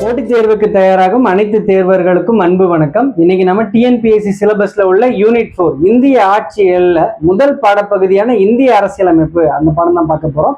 போட்டித் தேர்வுக்கு தயாராகும் அனைத்து தேர்வர்களுக்கும் அன்பு வணக்கம். இன்னைக்கு நம்ம டிஎன்பிஎஸ்சி சிலபஸ்ல உள்ள யூனிட் ஃபோர் இந்திய ஆட்சியல்ல முதல் பாடப்பகுதியான இந்திய அரசியலமைப்பு. அந்த பாடம் தான் பார்க்க போறோம்.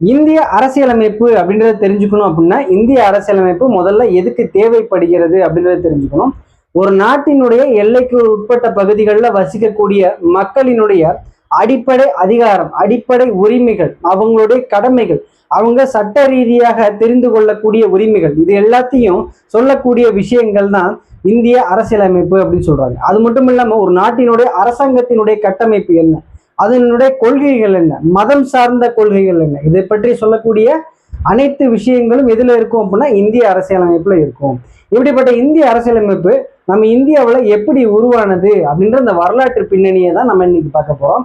இந்திய அரசியலமைப்பு அப்படின்றத தெரிஞ்சுக்கணும் அப்படின்னா இந்திய அரசியலமைப்பு முதல்ல எதுக்கு தேவைப்படுகிறது அப்படின்றத தெரிஞ்சுக்கணும். ஒரு நாட்டினுடைய எல்லைக்கு உட்பட்ட பகுதிகளில் வசிக்கக்கூடிய மக்களினுடைய அடிப்படை அதிகாரம் அடிப்படை உரிமைகள் அவங்களுடைய கடமைகள் அவங்க சட்ட ரீதியாக தெரிந்து கொள்ளக்கூடிய உரிமைகள் இது எல்லாத்தையும் சொல்லக்கூடிய விஷயங்கள் தான் இந்திய அரசியலமைப்பு அப்படின்னு சொல்றாங்க. அது மட்டும் இல்லாம ஒரு நாட்டினுடைய அரசாங்கத்தினுடைய கட்டமைப்பு என்ன? அதனுடைய கொள்கைகள் என்ன? மதம் சார்ந்த கொள்கைகள் என்ன? இதை பற்றி சொல்லக்கூடிய அனைத்து விஷயங்களும் எதுல இருக்கும் அப்படின்னா இந்திய அரசியலமைப்புல இருக்கும். இப்படிப்பட்ட இந்திய அரசியலமைப்பு நம்ம இந்தியாவில் எப்படி உருவானது அப்படின்ற அந்த வரலாற்று பின்னணியை தான் நம்ம இன்னைக்கு பார்க்க போறோம்.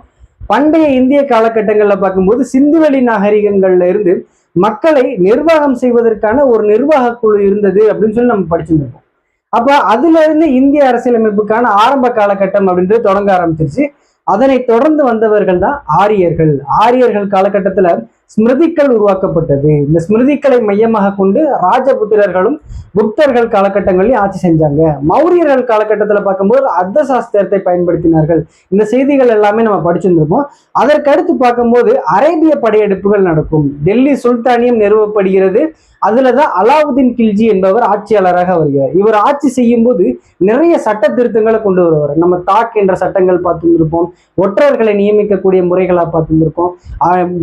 பண்டைய இந்திய காலகட்டங்களில் பார்க்கும்போது சிந்துவெளி நாகரிகங்கள்ல இருந்து மக்களை நிர்வாகம் செய்வதற்கான ஒரு நிர்வாக குழு இருந்தது அப்படின்னு சொல்லி நம்ம படிச்சிருந்திருப்போம் அப்ப அதுல இருந்து இந்திய அரசியலமைப்புக்கான ஆரம்ப காலகட்டம் அப்படின்றது தொடங்க ஆரம்பிச்சிருச்சு. அதனை தொடர்ந்து வந்தவர்கள் தான் ஆரியர்கள். ஆரியர்கள் காலகட்டத்துல ஸ்மிருதிக்கள் உருவாக்கப்பட்டது. இந்த ஸ்மிருதிக்களை மையமாக கொண்டு ராஜபுத்திரர்களும் குப்தர்கள் காலகட்டங்களில் ஆட்சி செஞ்சாங்க. மௌரியர்கள் காலகட்டத்தில் பார்க்கும்போது அர்த்த சாஸ்திரத்தை பயன்படுத்தினார்கள். இந்த செய்திகள் எல்லாமே நம்ம படிச்சிருந்திருப்போம். அதற்கடுத்து பார்க்கும்போது அரேபிய படையெடுப்புகள் நடக்கும். டெல்லி சுல்தானியம் நிறுவப்படுகிறது. அதுலதான் அலாவுதீன் கில்ஜி என்பவர் ஆட்சியாளராக வருகிறார். இவர் ஆட்சி செய்யும் போது நிறைய சட்ட திருத்தங்களை கொண்டு வருவார். நம்ம தாக் என்ற சட்டங்கள் பார்த்துருப்போம் ஒற்றர்களை நியமிக்கக்கூடிய முறைகளா பார்த்துருப்போம்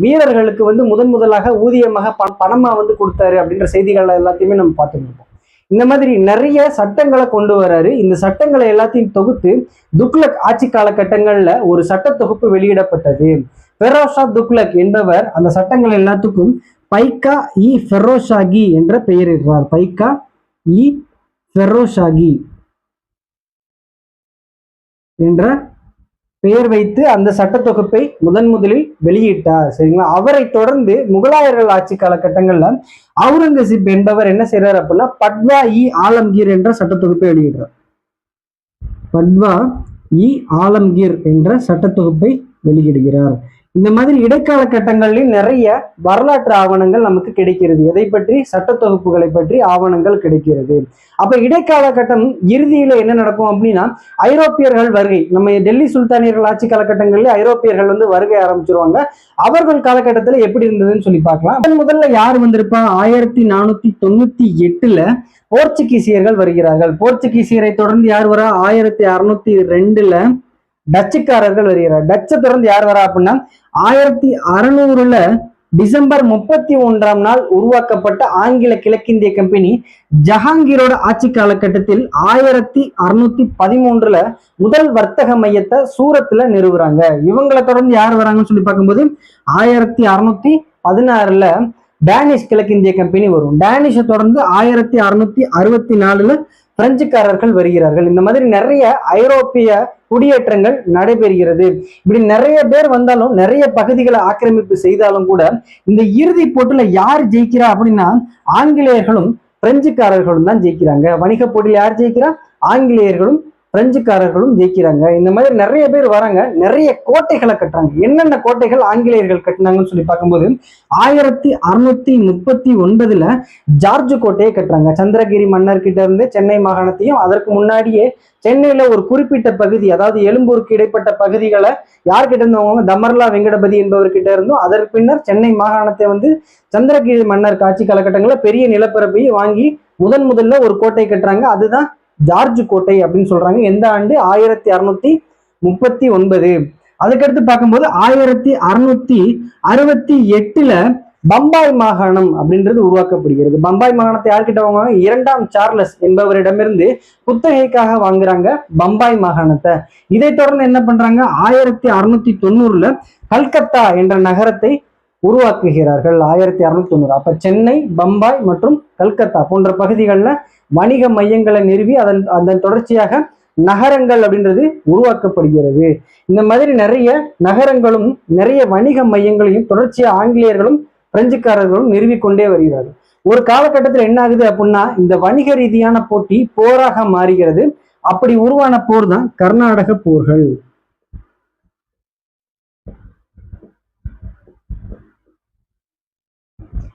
வீரர்களுக்கு வந்து முதன் முதலாக ஊதியமாக ப பணமா வந்து கொடுத்தாரு அப்படின்ற செய்திகள் எல்லாத்தையுமே நம்ம பார்த்துருப்போம் இந்த மாதிரி நிறைய சட்டங்களை கொண்டு வராரு. இந்த சட்டங்களை எல்லாத்தையும் தொகுத்து துக்லக் ஆட்சி காலகட்டங்கள்ல ஒரு சட்ட தொகுப்பு வெளியிடப்பட்டது. பெரோஷா துக்லக் என்பவர் அந்த சட்டங்கள் எல்லாத்துக்கும் பைக்கா இ ஃபெரோஷாகி என்ற பெயரிடுறார் பைக்கா இ ஃபெரோஷாகி என்ற பெயர் வைத்து அந்த சட்ட தொகுப்பை முதன் முதலில் வெளியிட்டார். சரிங்களா? அவரை தொடர்ந்து முகலாயர்கள் ஆட்சி காலகட்டங்கள்ல அவுரங்கசீப் என்பவர் என்ன செய்யறாரு அப்படின்னா பட்வா இ ஆலம்கீர் என்ற சட்ட தொகுப்பை வெளியிடுறார். பட்வா இ ஆலம்கீர் என்ற சட்ட தொகுப்பை வெளியிடுகிறார். இந்த மாதிரி இடைக்கால கட்டங்களில் நிறைய வரலாற்று ஆவணங்கள் நமக்கு கிடைக்கிறது. எதை பற்றி? சட்ட தொகுப்புகளை பற்றி ஆவணங்கள் கிடைக்கிறது. அப்ப இடைக்கால கட்டம் இறுதியில என்ன நடக்கும் அப்படின்னா ஐரோப்பியர்கள் வருகை. நம்ம டெல்லி சுல்தானியர்கள் ஆட்சி காலகட்டங்களில் ஐரோப்பியர்கள் வந்து வருகை ஆரம்பிச்சிருவாங்க. அவர்கள் காலகட்டத்தில் எப்படி இருந்ததுன்னு சொல்லி பார்க்கலாம். முதன் முதல்ல யார் வந்திருப்பா? ஆயிரத்தி நானூத்தி தொண்ணூத்தி எட்டுல போர்ச்சுகீசியர்கள் வருகிறார்கள். போர்ச்சுகீசியரை தொடர்ந்து யார் வரா? ஆயிரத்தி அறுநூத்தி ரெண்டுல டச்சுக்காரர்கள் வருகிறார். டச்சை தொடர்ந்து யார் வரா அப்படின்னா ஆயிரத்தி அறுநூறுல டிசம்பர் முப்பத்தி ஒன்றாம் நாள் உருவாக்கப்பட்ட ஆங்கில கிழக்கிந்திய கம்பெனி ஜஹாங்கீரோட ஆட்சி காலகட்டத்தில் ஆயிரத்தி அறுநூத்தி பதிமூன்றுல முதல் வர்த்தக மையத்தை சூரத்துல நிறுவுறாங்க. இவங்களை தொடர்ந்து யார் வராங்கன்னு சொல்லி பார்க்கும்போது ஆயிரத்தி அறுநூத்தி பதினாறுல டேனிஷ் கிழக்கிந்திய கம்பெனி வரும். டேனிஷை தொடர்ந்து ஆயிரத்தி அறுநூத்தி அறுபத்தி நாலுல பிரெஞ்சுக்காரர்கள் வருகிறார்கள். இந்த மாதிரி நிறைய ஐரோப்பிய குடியேற்றங்கள் நடைபெறுகிறது. இப்படி நிறைய பேர் வந்தாலும் நிறைய பகுதிகளை ஆக்கிரமிப்பு செய்தாலும் கூட இந்த இறுதி போட்டில யார் ஜெயிக்கிறா அப்படின்னா ஆங்கிலேயர்களும் பிரெஞ்சுக்காரர்களும் தான் ஜெயிக்கிறாங்க. வணிக போட்டியில் யார் ஜெயிக்கிறா? ஆங்கிலேயர்களும் பிரெஞ்சுக்காரர்களும் ஜெயிக்கிறாங்க. இந்த மாதிரி நிறைய பேர் வராங்க. நிறைய கோட்டைகளை கட்டுறாங்க. என்னென்ன கோட்டைகள் ஆங்கிலேயர்கள் கட்டினாங்கன்னு சொல்லி பார்க்கும்போது ஆயிரத்தி அறுநூத்தி முப்பத்தி ஒன்பதுல ஜார்ஜ் கோட்டையை கட்டுறாங்க. சந்திரகிரி மன்னர் கிட்ட இருந்து சென்னை மாகாணத்தையும் அதற்கு முன்னாடியே சென்னையில ஒரு குறிப்பிட்ட பகுதி அதாவது எழும்பூருக்கு இடைப்பட்ட பகுதிகளை யார்கிட்ட இருந்தவங்க தமர்லா வெங்கடபதி என்பவர்கிட்ட இருந்தும் அதற்கு பின்னர் சென்னை மாகாணத்தை வந்து சந்திரகிரி மன்னர் காட்சி காலகட்டங்களில் பெரிய நிலப்பரப்பையும் வாங்கி முதன் முதல்ல ஒரு கோட்டை கட்டுறாங்க. அதுதான் ஜார்ஜ் கோட்டை அப்படின்னு சொல்றாங்க. எந்த ஆண்டு? ஆயிரத்தி அறுநூத்தி முப்பத்தி ஒன்பது. அதுக்கடுத்து பார்க்கும்போது ஆயிரத்தி அறுநூத்தி அறுபத்தி எட்டுல பம்பாய் மாகாணம் அப்படின்றது உருவாக்கப்படுகிறது. பம்பாய் மாகாணத்தை யார்கிட்ட வாங்குவாங்க? இரண்டாம் சார்லஸ் என்பவரிடமிருந்து குத்தகைக்காக வாங்குறாங்க பம்பாய் மாகாணத்தை. இதை தொடர்ந்து என்ன பண்றாங்க? ஆயிரத்தி அறுநூத்தி தொண்ணூறுல கல்கத்தா என்ற நகரத்தை உருவாக்குகிறார்கள். ஆயிரத்தி அறுநூத்தி தொண்ணூறு. அப்ப சென்னை பம்பாய் மற்றும் கல்கத்தா போன்ற பகுதிகளில் வணிக மையங்களை நிறுவி அதன் அதன் தொடர்ச்சியாக நகரங்கள் அப்படின்றது உருவாக்கப்படுகிறது. இந்த மாதிரி நிறைய நகரங்களும் நிறைய வணிக மையங்களையும் தொடர்ச்சியாக ஆங்கிலேயர்களும் பிரெஞ்சுக்காரர்களும் நிறுவிக்கொண்டே வருகிறார்கள். ஒரு காலகட்டத்தில் என்ன ஆகுது அப்படின்னா இந்த வணிக ரீதியான போட்டி போராக மாறுகிறது. அப்படி உருவான போர் தான் கர்நாடக போர்கள்.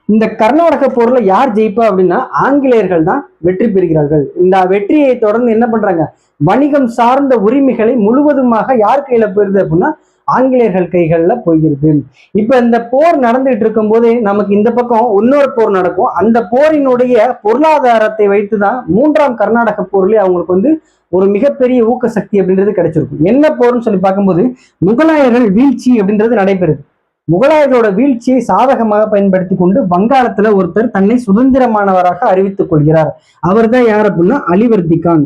இந்த கர்நாடக போர்ல யார் ஜெயிப்பா அப்படின்னா ஆங்கிலேயர்கள் தான் வெற்றி பெறுகிறார்கள். இந்த வெற்றியை தொடர்ந்து என்ன பண்றாங்க? வணிகம் சார்ந்த உரிமைகளை முழுவதுமாக யார் கையில போயிருது அப்படின்னா ஆங்கிலேயர்கள் கைகளில் போகிறது இப்ப இந்த போர் நடந்துட்டு இருக்கும் போதே நமக்கு இந்த பக்கம் இன்னொரு போர் நடக்கும். அந்த போரினுடைய பொருளாதாரத்தை வைத்துதான் மூன்றாம் கர்நாடக போர்லயே அவங்களுக்கு வந்து ஒரு மிகப்பெரிய ஊக்க சக்தி அப்படின்றது கிடைச்சிருக்கும். என்ன போர்னு சொல்லி பார்க்கும்போது முகலாயர்கள் வீழ்ச்சி அப்படின்றது நடைபெறுது. முகலாயர்களோட வீழ்ச்சியை சாதகமாக பயன்படுத்தி கொண்டு வங்காளத்துல ஒருத்தர் தன்னை சுதந்திரமானவராக அறிவித்துக் கொள்கிறார். அவர் தான் யார் அப்படின்னா அலிவர்தி கான்.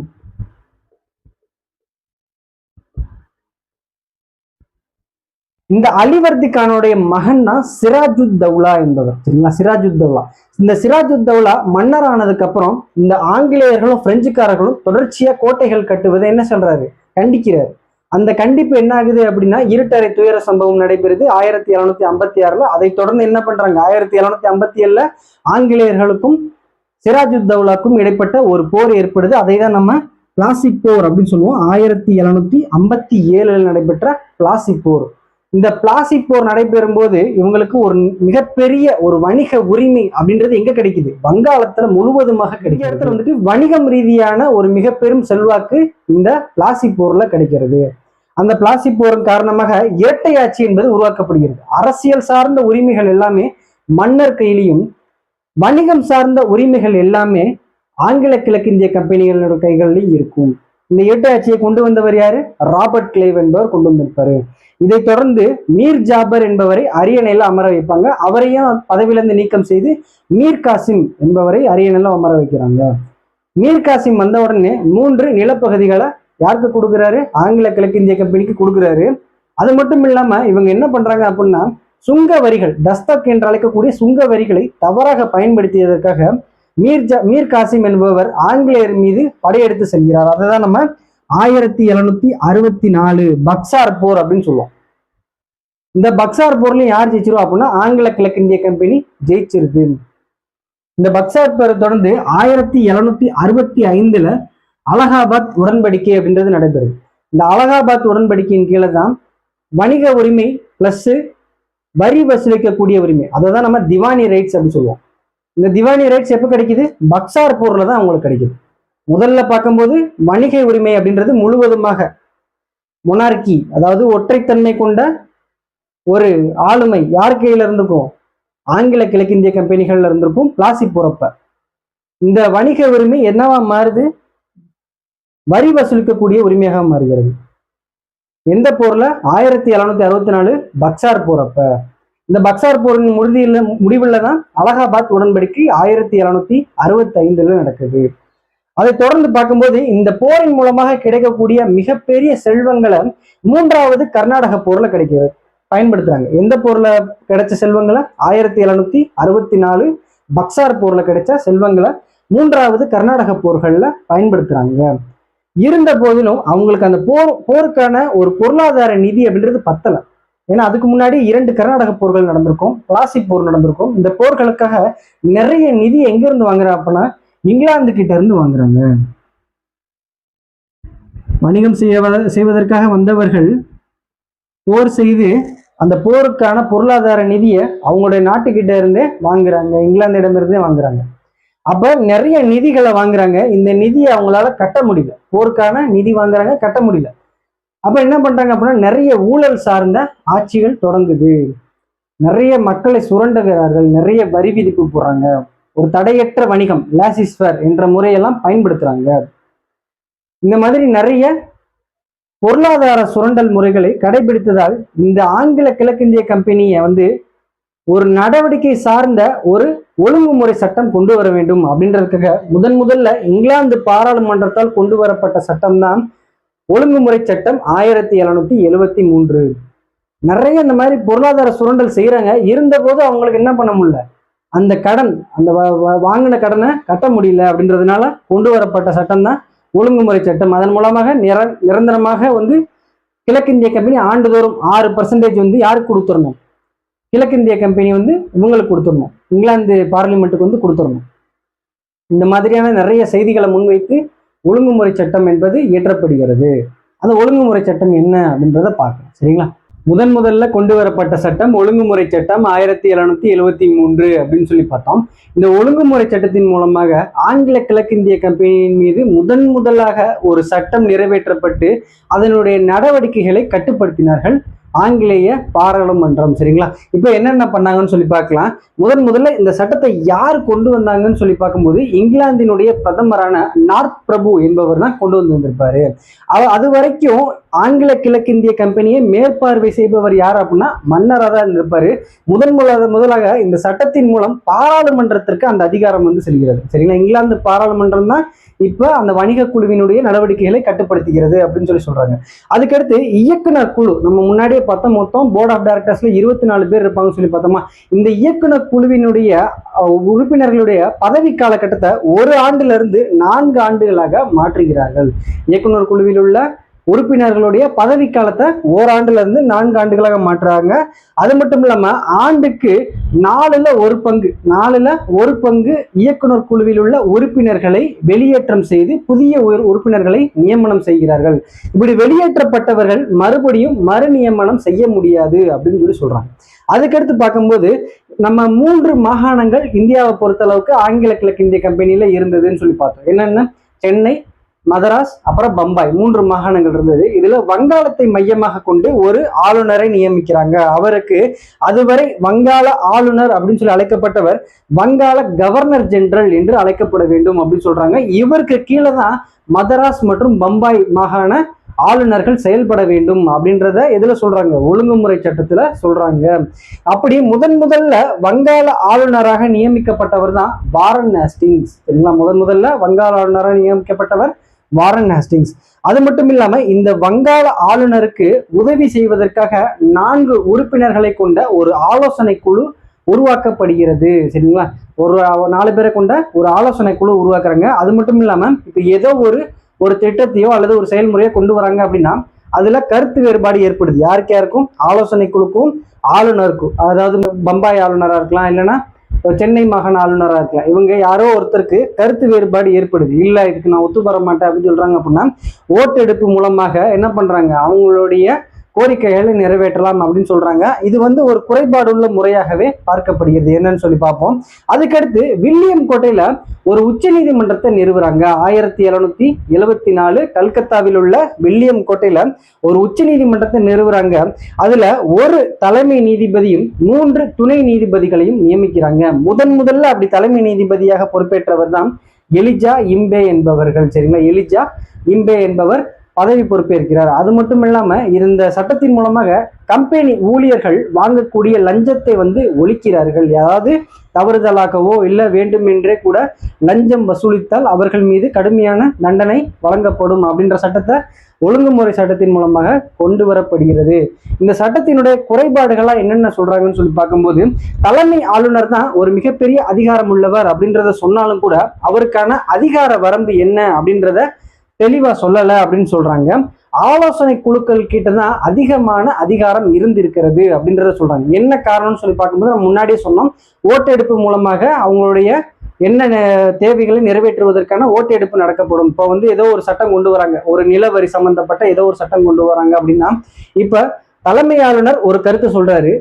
இந்த அலிவர்தி கானுடைய மகன் தான் சிராஜுத் தௌலா என்பவர். சரிங்களா? சிராஜுத் தௌலா இந்த சிராஜுத் தௌலா மன்னர் ஆனதுக்கு அப்புறம் இந்த ஆங்கிலேயர்களும் பிரெஞ்சுக்காரர்களும் தொடர்ச்சியா கோட்டைகள் கட்டுவதை என்ன சொல்றாரு? கண்டிக்கிறார். அந்த கண்டிப்பு என்ன ஆகுது அப்படின்னா இருட்டறை துயர சம்பவம் நடைபெறுது. ஆயிரத்தி எழுநூத்தி ஐம்பத்தி ஆறுல அதை தொடர்ந்து என்ன பண்றாங்க? ஆயிரத்தி எழுநூத்தி ஐம்பத்தி ஏழுல ஆங்கிலேயர்களுக்கும் சிராஜுத் தௌலாக்கும் இடைப்பட்ட ஒரு போர் ஏற்படுது. அதை தான் நம்ம பிளாசிக் போர் அப்படின்னு சொல்லுவோம். ஆயிரத்தி எழுநூத்தி ஐம்பத்தி ஏழுல நடைபெற்ற பிளாசிக் போர். இந்த பிளாசிக் போர் நடைபெறும் போது இவங்களுக்கு ஒரு மிகப்பெரிய ஒரு வணிக உரிமை அப்படின்றது எங்க கிடைக்குது? வங்காளத்துல முழுவதுமாக கிடைக்கும் இடத்துல வந்துட்டு வணிகம் ரீதியான ஒரு மிக பெரும் செல்வாக்கு இந்த பிளாசிக் போர்ல கிடைக்கிறது. அந்த பிளாஸ்டிக் போரின் காரணமாக இரட்டை ஆட்சி என்பது உருவாக்கப்படுகிறது. அரசியல் சார்ந்த உரிமைகள் எல்லாமே மன்னர் கையிலையும் வணிகம் சார்ந்த உரிமைகள் எல்லாமே ஆங்கில கிழக்கிந்திய கம்பெனிகளோட கைகளிலும் இருக்கும். இந்த இரட்டை ஆட்சியை கொண்டு வந்தவர் யாரு? ராபர்ட் கிளைவ் என்பவர் கொண்டு வந்திருப்பாரு. இதை தொடர்ந்து மீர் ஜாபர் என்பவரை அரியணையில அமர வைப்பாங்க. அவரையும் பதவியிலிருந்து நீக்கம் செய்து மீர் காசிம் என்பவரை அரியணையில அமர வைக்கிறாங்க. மீர் காசிம் வந்த உடனே மூன்று நிலப்பகுதிகளை யாருக்கு கொடுக்குறாரு? ஆங்கில கிழக்கிந்திய கம்பெனிக்கு கொடுக்குறாரு. அது மட்டும் இல்லாம இவங்க என்ன பண்றாங்க அப்படின்னா சுங்க வரிகள் டஸ்தக் என்று அழைக்கக்கூடிய சுங்க வரிகளை தவறாக பயன்படுத்தியதற்காக மீர் மீர் காசிம் என்பவர் ஆங்கிலேயர் மீது படையெடுத்து செல்கிறார். அதை தான் நம்ம ஆயிரத்தி எழுநூத்தி அறுபத்தி நாலு பக்சார் போர் அப்படின்னு சொல்லுவோம். இந்த பக்சார் போர்ல யார் ஜெயிச்சிருவா அப்படின்னா ஆங்கில கிழக்கிந்திய கம்பெனி ஜெயிச்சிருது. இந்த பக்சார் போரை தொடர்ந்து ஆயிரத்தி எழுநூத்தி அறுபத்தி ஐந்துல அலகாபாத் உடன்படிக்கை அப்படின்றது நடைபெறும். இந்த அலகாபாத் உடன்படிக்கையின் கீழே தான் வணிக உரிமை ப்ளஸ்ஸு வரி வசூலிக்கக்கூடிய உரிமை. அதை தான் நம்ம திவானி ரைட்ஸ் அப்படின்னு சொல்லுவோம். இந்த திவானி ரைட்ஸ் எப்போ கிடைக்குது? பக்சார் போரில் தான் அவங்களுக்கு கிடைக்குது. முதல்ல பார்க்கும்போது வணிக உரிமை அப்படின்றது முழுவதுமாக மொனார்கி அதாவது ஒற்றைத்தன்மை கொண்ட ஒரு ஆளுமை யார் கையில் இருந்திருக்கும்? ஆங்கில கிழக்கிந்திய கம்பெனிகள்ல இருந்திருக்கும். பிளாசி போறப்ப. இந்த வணிக உரிமை என்னவா மாறுது? வரி வசூலிக்கக்கூடிய உரிமையாக மாறுகிறது. எந்த போர்ல? ஆயிரத்தி எழுநூத்தி அறுபத்தி நாலு பக்சார் போறப்ப இந்த பக்சார் போரின் முடிவில் முடிவில் தான் அலகாபாத் உடன்படிக்கை ஆயிரத்தி எழுநூத்தி அறுபத்தி ஐந்துல நடக்குது. அதை தொடர்ந்து பார்க்கும்போது இந்த போரின் மூலமாக கிடைக்கக்கூடிய மிகப்பெரிய செல்வங்களை மூன்றாவது கர்நாடக போர்ல கிடைக்கிறது. பயன்படுத்துறாங்க. எந்த போர்ல கிடைச்ச செல்வங்களை? ஆயிரத்தி எழுநூத்தி அறுபத்தி நாலு பக்சார் போர்ல கிடைச்ச செல்வங்களை மூன்றாவது கர்நாடக போர்களில் பயன்படுத்துறாங்க. இருந்த போதிலும் அவங்களுக்கு அந்த போர் போருக்கான ஒரு பொருளாதார நிதி அப்படின்றது பத்தலை. ஏன்னா அதுக்கு முன்னாடி இரண்டு கர்நாடக போர்கள் நடந்திருக்கும் பிளாசிக் போர் நடந்திருக்கும். இந்த போர்களுக்காக நிறைய நிதி எங்க இருந்து வாங்குறா அப்படின்னா இங்கிலாந்து கிட்ட இருந்து வாங்குறாங்க. வணிகம் செய்ய செய்வதற்காக வந்தவர்கள் போர் செய்து அந்த போருக்கான பொருளாதார நிதியை அவங்களுடைய நாட்டுக்கிட்ட இருந்தே வாங்குறாங்க. இங்கிலாந்திடமிருந்தே வாங்குறாங்க. அப்ப நிறைய நிதிகளை வாங்குறாங்க. இந்த நிதியை அவங்களால கட்ட முடியல. போருக்கான நிதி வாங்குறாங்க கட்ட முடியல. அப்ப என்ன பண்றாங்க அப்படின்னா நிறைய ஊழல் சார்ந்த ஆட்சிகள் தொடங்குது. நிறைய மக்களை சுரண்டுகிறார்கள். நிறைய வரி விதிப்பு போடுறாங்க. ஒரு தடையற்ற வணிகம் லாசிஸ்வர் என்ற முறையெல்லாம் பயன்படுத்துறாங்க. இந்த மாதிரி நிறைய பொருளாதார சுரண்டல் முறைகளை கடைபிடித்ததால் இந்த ஆங்கில கிழக்கிந்திய கம்பெனியை வந்து ஒரு நடவடிக்கை சார்ந்த ஒரு ஒழுங்குமுறை சட்டம் கொண்டு வர வேண்டும் அப்படின்றதுக்காக முதன் முதல்ல இங்கிலாந்து பாராளுமன்றத்தால் கொண்டு வரப்பட்ட சட்டம் தான் ஒழுங்குமுறை சட்டம் ஆயிரத்தி எழுநூத்தி எழுவத்தி மூன்று. நிறைய இந்த மாதிரி பொருளாதார சுரண்டல் செய்யறாங்க. இருந்தபோது அவங்களுக்கு என்ன பண்ண முடியல? அந்த கடன் அந்த வ- வாங்கின கடனை கட்ட முடியல அப்படின்றதுனால கொண்டு வரப்பட்ட சட்டம் தான் ஒழுங்குமுறை சட்டம். அதன் மூலமாக நிர நிரந்தரமாக வந்து கிழக்கிந்திய கம்பெனி ஆண்டுதோறும் ஆறு பர்சன்டேஜ் வந்து யாருக்கு கொடுத்துடணும்? கிழக்கிந்திய கம்பெனி வந்து இவங்களுக்கு கொடுத்துடணும். இங்கிலாந்து பார்லிமெண்ட்டுக்கு வந்து கொடுத்துடணும். இந்த மாதிரியான நிறைய செய்திகளை முன்வைத்து ஒழுங்குமுறை சட்டம் என்பது இயற்றப்படுகிறது. அந்த ஒழுங்குமுறை சட்டம் என்ன அப்படின்றத பார்க்கலாம். சரிங்களா? முதன் முதல்ல கொண்டு வரப்பட்ட சட்டம் ஒழுங்குமுறை சட்டம் ஆயிரத்தி எழுநூத்தி எழுவத்தி மூன்று அப்படின்னு சொல்லி பார்த்தோம். இந்த ஒழுங்குமுறை சட்டத்தின் மூலமாக ஆங்கில கிழக்கிந்திய கம்பெனியின் மீது முதன் முதலாக ஒரு சட்டம் நிறைவேற்றப்பட்டு அதனுடைய நடவடிக்கைகளை கட்டுப்படுத்தினார்கள். ஆங்கிலேய பாராளுமன்றம் சரிங்களா? இப்போ என்னென்ன பண்ணாங்கன்னு சொல்லி பார்க்கலாம். முதன் முதல்ல இந்த சட்டத்தை யார் கொண்டு வந்தாங்கன்னு சொல்லி பார்க்கும்போது இங்கிலாந்தினுடைய பிரதமரான நார்த் பிரபு என்பவர் தான் கொண்டு வந்து வந்திருப்பாரு. அது வரைக்கும் ஆங்கில கிழக்கிந்திய கம்பெனியை மேற்பார்வை செய்பவர் யார் அப்படின்னா மன்னராக தான் இருப்பாரு. முதன் முதலாக முதலாக இந்த சட்டத்தின் மூலம் பாராளுமன்றத்திற்கு அந்த அதிகாரம் வந்து செல்கிறது. சரிங்களா? இங்கிலாந்து பாராளுமன்றம் தான் இப்போ அந்த வணிக குழுவினுடைய நடவடிக்கைகளை கட்டுப்படுத்துகிறது அப்படின்னு சொல்லி சொல்றாங்க. அதுக்கடுத்து இயக்குனர் குழு. நம்ம முன்னாடியே பார்த்தோம் மொத்தம் போர்ட் ஆஃப் டைரக்டர்ஸ்ல இருபத்தி நாலு பேர் இருப்பாங்கன்னு சொல்லி பார்த்தோமா? இந்த இயக்குனர் குழுவினுடைய உறுப்பினர்களுடைய பதவி காலகட்டத்தை ஒரு ஆண்டுல இருந்து நான்கு ஆண்டுகளாக மாற்றுகிறார்கள். இயக்குனர் குழுவில் உள்ள உறுப்பினர்களுடைய பதவிக்காலத்தை ஓராண்டுல இருந்து நான்கு ஆண்டுகளாக மாற்றுறாங்க. அது மட்டும் இல்லாம ஆண்டுக்கு நாலுல ஒரு பங்கு நாலுல ஒரு பங்கு இயக்குனர் குழுவில் உள்ள உறுப்பினர்களை வெளியேற்றம் செய்து புதிய உறுப்பினர்களை நியமனம் செய்கிறார்கள். இப்படி வெளியேற்றப்பட்டவர்கள் மறுபடியும் மறு நியமனம் செய்ய முடியாது அப்படின்னு சொல்லி சொல்றாங்க. அதுக்கடுத்து பார்க்கும்போது நம்ம மூன்று மாகாணங்கள் இந்தியாவை பொறுத்தளவுக்கு ஆங்கில கிழக்கு இந்திய கம்பெனியில இருந்ததுன்னு சொல்லி பார்த்தோம். என்னென்ன? சென்னை மதராஸ் அப்புறம் பம்பாய் மூன்று மாகாணங்கள் இருந்தது. இதுல வங்காளத்தை மையமாக கொண்டு ஒரு ஆளுநரை நியமிக்கிறாங்க. அவருக்கு அதுவரை வங்காள ஆளுநர் அப்படின்னு சொல்லி அழைக்கப்பட்டவர் வங்காள கவர்னர் ஜெனரல் என்று அழைக்கப்பட வேண்டும் அப்படின்னு சொல்றாங்க. இவருக்கு கீழே தான் மதராஸ் மற்றும் பம்பாய் மாகாண ஆளுநர்கள் செயல்பட வேண்டும் அப்படின்றத எதுல சொல்றாங்க. ஒழுங்குமுறை சட்டத்துல சொல்றாங்க. அப்படி முதன் முதல்ல வங்காள ஆளுநராக நியமிக்கப்பட்டவர் தான் வாரன் ஹேஸ்டிங்ஸ். சரிங்களா? முதன் முதல்ல வங்காள ஆளுநராக நியமிக்கப்பட்டவர் வாரன் ஹேஸ்டிங்ஸ் அது மட்டும் இல்லாம இந்த வங்காள ஆளுநருக்கு உதவி செய்வதற்காக நான்கு உறுப்பினர்களை கொண்ட ஒரு ஆலோசனை குழு உருவாக்கப்படுகிறது. சரிங்களா? ஒரு நாலு பேரை கொண்ட ஒரு ஆலோசனை குழு உருவாக்குறாங்க. அது மட்டும் இல்லாம இப்ப ஏதோ ஒரு ஒரு திட்டத்தையோ அல்லது ஒரு செயல்முறையோ கொண்டு வராங்க அப்படின்னா அதுல கருத்து வேறுபாடு ஏற்படுது. யாருக்கு யாருக்கும்? ஆலோசனை குழுக்கும் ஆளுநருக்கும். அதாவது பம்பாய் ஆளுநராக இருக்கலாம் இல்லைன்னா சென்னை மாகாண ஆளுநராக இருக்கலாம். இவங்க யாரோ ஒருத்தருக்கு கருத்து வேறுபாடு ஏற்படுது. இல்லை இதுக்கு நான் ஒத்து வர மாட்டேன் அப்படின்னு சொல்றாங்க அப்படின்னா ஓட்டெடுப்பு மூலமாக என்ன பண்றாங்க? அவங்களுடைய கோரிக்கைகளை நிறைவேற்றலாம் அப்படின்னு சொல்றாங்க. இது வந்து ஒரு குறைபாடுள்ள முறையாகவே பார்க்கப்படுகிறது. என்னன்னு சொல்லி பார்ப்போம். அதுக்கடுத்து வில்லியம் கோட்டையில ஒரு உச்ச நீதிமன்றத்தை நிறுவுறாங்க. ஆயிரத்தி எழுநூத்தி எழுபத்தி நாலு கல்கத்தாவில் உள்ள வில்லியம் கோட்டையில ஒரு உச்ச நீதிமன்றத்தை நிறுவுறாங்க. அதுல ஒரு தலைமை நீதிபதியும் மூன்று துணை நீதிபதிகளையும் நியமிக்கிறாங்க. முதன் முதல்ல அப்படி தலைமை நீதிபதியாக பொறுப்பேற்றவர் தான் எலிஜா இம்பே என்பவர்கள். சரிங்களா? எலிஜா இம்பே என்பவர் பதவி பொறுப்பேற்கிறார். அது மட்டும் இல்லாம இந்த சட்டத்தின் மூலமாக கம்பெனி ஊழியர்கள் வாங்கக்கூடிய லஞ்சத்தை வந்து ஒழிக்கிறார்கள். அதாவது தவறுதலாகவோ இல்லை வேண்டுமென்றே கூட லஞ்சம் வசூலித்தால் அவர்கள் மீது கடுமையான தண்டனை வழங்கப்படும் அப்படின்ற சட்டத்தை ஒழுங்குமுறை சட்டத்தின் மூலமாக கொண்டு வரப்படுகிறது. இந்த சட்டத்தினுடைய குறைபாடுகளா என்னென்ன சொல்றாங்கன்னு சொல்லி பார்க்கும்போது தலைமை ஆளுநர் தான் ஒரு மிகப்பெரிய அதிகாரம் உள்ளவர் அப்படின்றத சொன்னாலும் கூட அவருக்கான அதிகார வரம்பு என்ன அப்படின்றத தெளிவா சொல்லல அப்படின்னு சொல்றாங்க. ஆலோசனை குழுக்கள் கிட்ட தான் அதிகமான அதிகாரம் இருந்திருக்கிறது அப்படின்றத சொல்றாங்க. என்ன காரணம்னு சொல்லி பார்க்கும்போது நம்ம முன்னாடியே சொன்னோம். ஓட்டெடுப்பு மூலமாக அவங்களுடைய என்ன தேவைகளை நிறைவேற்றுவதற்கான ஓட்டெடுப்பு நடக்கப்படும். இப்போ வந்து ஏதோ ஒரு சட்டம் கொண்டு வராங்க. ஒரு நிலவரி சம்பந்தப்பட்ட ஏதோ ஒரு சட்டம் கொண்டு வராங்க அப்படின்னா இப்போ தலைமை ஆளுநர் ஒரு கருத்து சொல்றாரு.